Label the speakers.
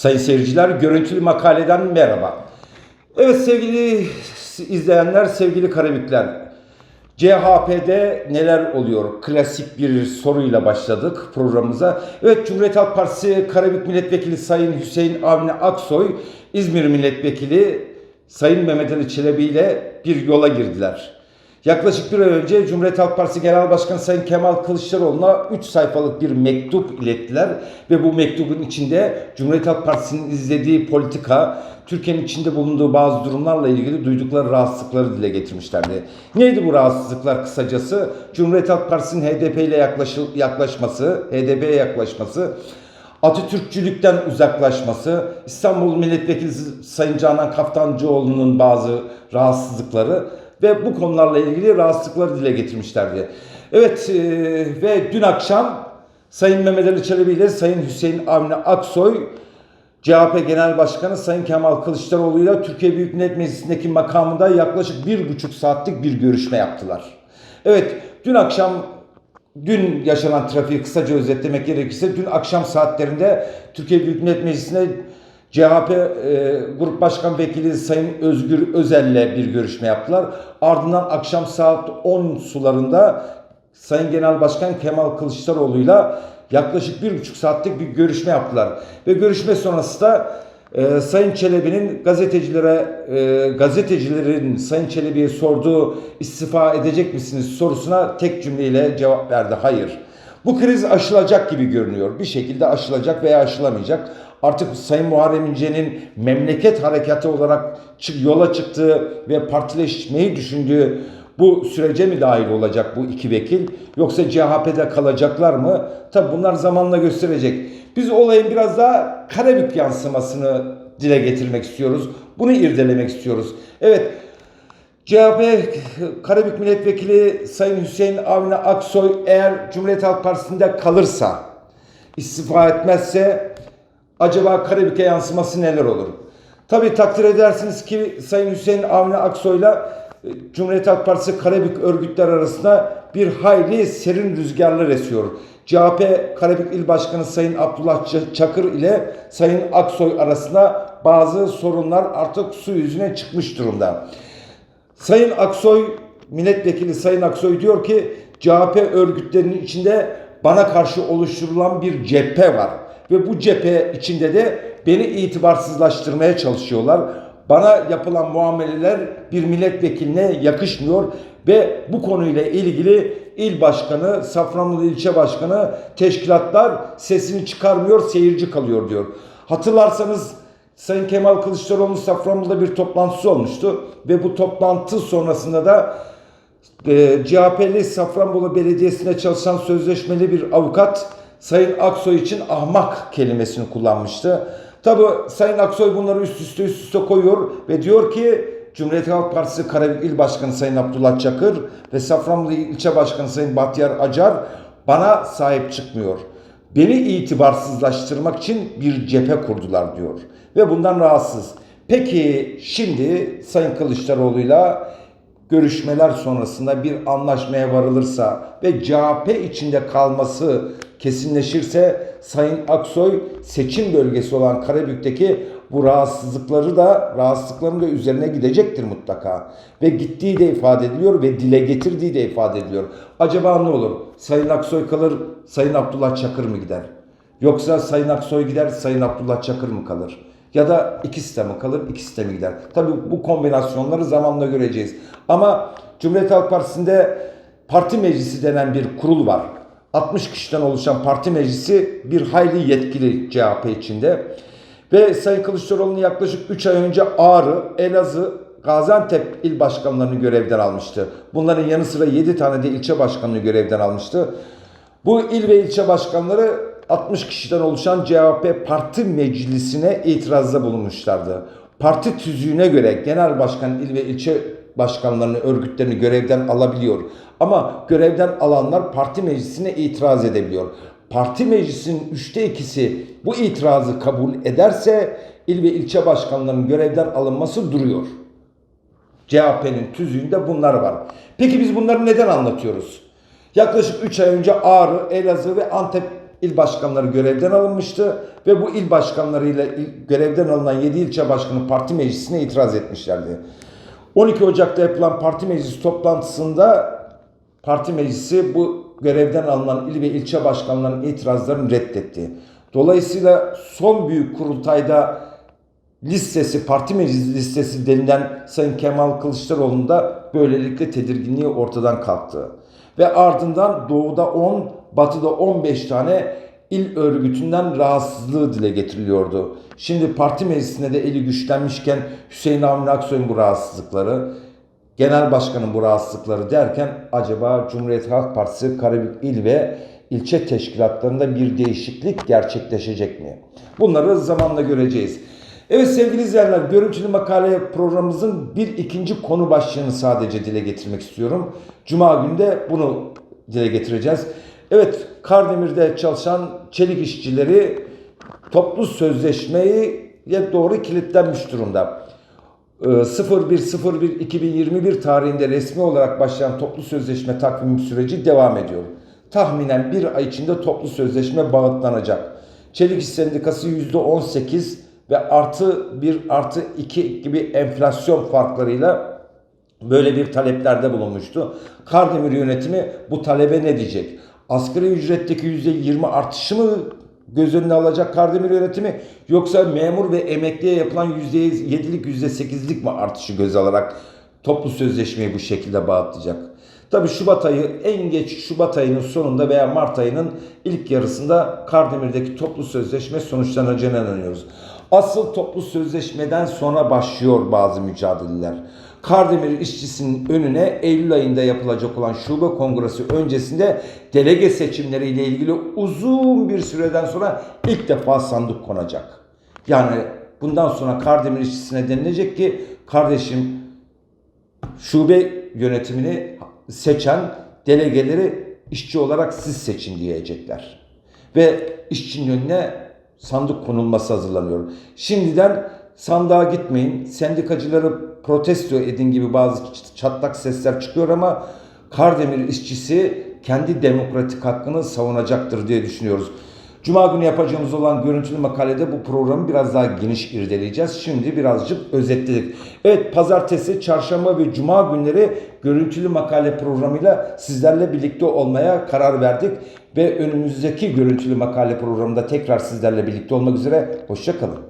Speaker 1: Sayın seyirciler, görüntülü makaleden merhaba. Evet sevgili izleyenler, sevgili Karabükler. CHP'de neler oluyor? Klasik bir soruyla başladık programımıza. Evet Cumhuriyet Halk Partisi Karabük Milletvekili Sayın Hüseyin Avni Aksoy, İzmir Milletvekili Sayın Mehmet Ali Çelebi ile bir yola girdiler. Yaklaşık bir ay önce Cumhuriyet Halk Partisi Genel Başkanı Sayın Kemal Kılıçdaroğlu'na 3 sayfalık bir mektup ilettiler ve bu mektubun içinde Cumhuriyet Halk Partisi'nin izlediği politika, Türkiye'nin içinde bulunduğu bazı durumlarla ilgili duydukları rahatsızlıkları dile getirmişlerdi. Neydi bu rahatsızlıklar kısacası? Cumhuriyet Halk Partisi'nin HDP ile yaklaşması, HDP'ye yaklaşması, Atatürkçülükten uzaklaşması, İstanbul Milletvekili Sayın Canan Kaftancıoğlu'nun bazı rahatsızlıkları ve bu konularla ilgili rahatsızlıkları dile getirmişlerdi. Evet e, ve dün akşam Sayın Mehmet Ali Çelebi ile Sayın Hüseyin Avni Aksoy CHP Genel Başkanı Sayın Kemal Kılıçdaroğlu ile Türkiye Büyük Millet Meclisi'ndeki makamında yaklaşık bir buçuk saatlik bir görüşme yaptılar. Evet dün akşam dün yaşanan trafiği kısaca özetlemek gerekirse dün akşam saatlerinde Türkiye Büyük Millet Meclisi'ne CHP e, Grup Başkan Vekili Sayın Özgür Özel'le bir görüşme yaptılar. Ardından akşam saat 10 sularında Sayın Genel Başkan Kemal Kılıçdaroğlu'yla yaklaşık bir buçuk saatlik bir görüşme yaptılar. Ve görüşme sonrası da e, Sayın Çelebi'nin gazetecilere, e, gazetecilerin Sayın Çelebi'ye sorduğu istifa edecek misiniz sorusuna tek cümleyle cevap verdi. Hayır. Bu kriz aşılacak gibi görünüyor. Bir şekilde aşılacak veya aşılamayacak. Artık Sayın Muharrem İnce'nin memleket harekatı olarak yola çıktığı ve partileşmeyi düşündüğü bu sürece mi dahil olacak bu iki vekil yoksa CHP'de kalacaklar mı? Tabi bunlar zamanla gösterecek. Biz olayın biraz daha Karabük yansımasını dile getirmek istiyoruz. Bunu irdelemek istiyoruz. Evet CHP Karabük Milletvekili Sayın Hüseyin Avni Aksoy eğer Cumhuriyet Halk Partisi'nde kalırsa, istifa etmezse acaba Karabük'e yansıması neler olur? Tabi takdir edersiniz ki Sayın Hüseyin Avni Aksoy'la e, Cumhuriyet Halk Partisi Karabük örgütler arasında bir hayli serin rüzgarlar esiyor. CHP Karabük İl Başkanı Sayın Abdullah Çakır ile Sayın Aksoy arasında bazı sorunlar artık su yüzüne çıkmış durumda. Sayın Aksoy, milletvekili Sayın Aksoy diyor ki CHP örgütlerinin içinde bana karşı oluşturulan bir cephe var. Ve bu cephe içinde de beni itibarsızlaştırmaya çalışıyorlar. Bana yapılan muameleler bir milletvekiline yakışmıyor ve bu konuyla ilgili il başkanı, Safranbolu ilçe başkanı, teşkilatlar sesini çıkarmıyor, seyirci kalıyor diyor. Hatırlarsanız Sayın Kemal Kılıçdaroğlu'nun Safranbolu'da bir toplantısı olmuştu ve bu toplantı sonrasında da e, CHP'li Safranbolu Belediyesi'nde çalışan sözleşmeli bir avukat Sayın Aksoy için ahmak kelimesini kullanmıştı. Tabi Sayın Aksoy bunları üst üste üst üste koyuyor ve diyor ki Cumhuriyet Halk Partisi Karabük İl Başkanı Sayın Abdullah Çakır ve Safranbolu İlçe Başkanı Sayın Bahtiyar Acar bana sahip çıkmıyor. Beni itibarsızlaştırmak için bir cephe kurdular diyor ve bundan rahatsız. Peki şimdi Sayın Kılıçdaroğlu'yla görüşmeler sonrasında bir anlaşmaya varılırsa ve CHP içinde kalması kesinleşirse Sayın Aksoy seçim bölgesi olan Karabük'teki bu rahatsızlıkları da rahatsızlıkların da üzerine gidecektir mutlaka. Ve gittiği de ifade ediliyor ve dile getirdiği de ifade ediliyor. Acaba ne olur? Sayın Aksoy kalır, Sayın Abdullah Çakır mı gider? Yoksa Sayın Aksoy gider, Sayın Abdullah Çakır mı kalır? Ya da ikisi de mi kalır, ikisi de gider? Tabii bu kombinasyonları zamanla göreceğiz. Ama Cumhuriyet Halk Partisi'nde parti meclisi denen bir kurul var. 60 kişiden oluşan parti meclisi bir hayli yetkili CHP içinde. Ve Sayın Kılıçdaroğlu'nun yaklaşık 3 ay önce Ağrı, Elazığ, Gaziantep il başkanlarını görevden almıştı. Bunların yanı sıra 7 tane de ilçe başkanını görevden almıştı. Bu il ve ilçe başkanları 60 kişiden oluşan CHP parti meclisine itirazda bulunmuşlardı. Parti tüzüğüne göre genel başkan il ve ilçe başkanlarını, örgütlerini görevden alabiliyor. Ama görevden alanlar parti meclisine itiraz edebiliyor. Parti meclisinin üçte ikisi bu itirazı kabul ederse il ve ilçe başkanlarının görevden alınması duruyor. CHP'nin tüzüğünde bunlar var. Peki biz bunları neden anlatıyoruz? Yaklaşık 3 ay önce Ağrı, Elazığ ve Antep il başkanları görevden alınmıştı ve bu il başkanlarıyla görevden alınan 7 ilçe başkanı parti meclisine itiraz etmişlerdi. 12 Ocak'ta yapılan parti meclisi toplantısında parti meclisi bu görevden alınan il ve ilçe başkanlarının itirazlarını reddetti. Dolayısıyla son büyük kurultayda listesi, parti meclisi listesi denilen Sayın Kemal Kılıçdaroğlu'nun da böylelikle tedirginliği ortadan kalktı. Ve ardından doğuda 10, batıda 15 tane il örgütünden rahatsızlığı dile getiriliyordu. Şimdi parti meclisine de eli güçlenmişken Hüseyin Avni Aksoy'un bu rahatsızlıkları, genel başkanın bu rahatsızlıkları derken acaba Cumhuriyet Halk Partisi Karabük il ve ilçe teşkilatlarında bir değişiklik gerçekleşecek mi? Bunları zamanla göreceğiz. Evet sevgili izleyenler, görüntülü makale programımızın bir ikinci konu başlığını sadece dile getirmek istiyorum. Cuma günü de bunu dile getireceğiz. Evet, Kardemir'de çalışan çelik işçileri toplu sözleşmeyi doğru kilitlenmiş durumda. Ee, 01.01.2021 tarihinde resmi olarak başlayan toplu sözleşme takvim süreci devam ediyor. Tahminen bir ay içinde toplu sözleşme bağıtlanacak. Çelik İş Sendikası %18 ve artı 1 artı 2 gibi enflasyon farklarıyla böyle bir taleplerde bulunmuştu. Kardemir yönetimi bu talebe ne diyecek? Asgari ücretteki %20 artışı mı göz önüne alacak Kardemir yönetimi yoksa memur ve emekliye yapılan %7'lik %8'lik mi artışı göz alarak toplu sözleşmeyi bu şekilde bağıtlayacak? Tabi Şubat ayı en geç Şubat ayının sonunda veya Mart ayının ilk yarısında Kardemir'deki toplu sözleşme sonuçlanacağına inanıyoruz. Asıl toplu sözleşmeden sonra başlıyor bazı mücadeleler. Kardemir işçisinin önüne Eylül ayında yapılacak olan şube kongresi öncesinde delege seçimleriyle ilgili uzun bir süreden sonra ilk defa sandık konacak. Yani bundan sonra Kardemir işçisine denilecek ki kardeşim şube yönetimini seçen delegeleri işçi olarak siz seçin diyecekler. Ve işçinin önüne sandık konulması hazırlanıyor. Şimdiden sandığa gitmeyin, sendikacıları protesto edin gibi bazı çatlak sesler çıkıyor ama Kardemir işçisi kendi demokratik hakkını savunacaktır diye düşünüyoruz. Cuma günü yapacağımız olan görüntülü makalede bu programı biraz daha geniş irdeleyeceğiz. Şimdi birazcık özetledik. Evet pazartesi, çarşamba ve cuma günleri görüntülü makale programıyla sizlerle birlikte olmaya karar verdik. Ve önümüzdeki görüntülü makale programında tekrar sizlerle birlikte olmak üzere. Hoşçakalın.